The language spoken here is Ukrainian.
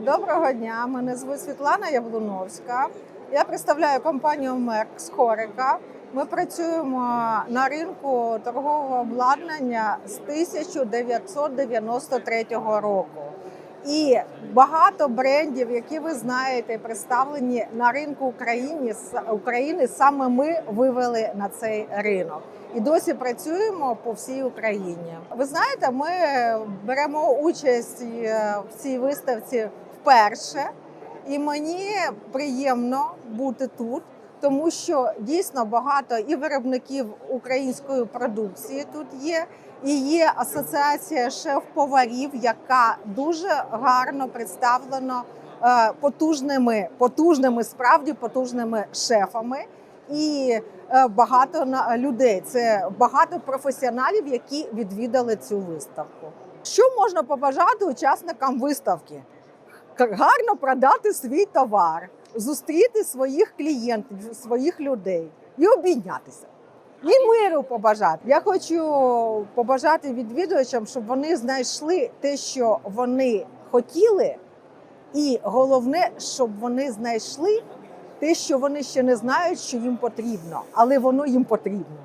Доброго дня, мене звуть Світлана Яблуновська. Я представляю компанію Мерк Хорика. Ми працюємо на ринку торгового обладнання з 1993 року. І багато брендів, які ви знаєте, представлені на ринку України, України саме ми вивели на цей ринок. І досі працюємо по всій Україні. Ви знаєте, ми беремо участь е, в цій виставці вперше, і мені приємно бути тут, тому що дійсно багато і виробників української продукції тут є. І є асоціація шеф-поварів, яка дуже гарно представлена е, потужними, потужними, справді потужними шефами. І е, багато людей. Це багато професіоналів, які відвідали цю виставку. Що можна побажати учасникам виставки? Гарно продати свій товар, зустріти своїх клієнтів, своїх людей і обійнятися. І миру побажати. Я хочу побажати відвідувачам, щоб вони знайшли те, що вони хотіли, і головне, щоб вони знайшли те, що вони ще не знають, що їм потрібно, але воно їм потрібно.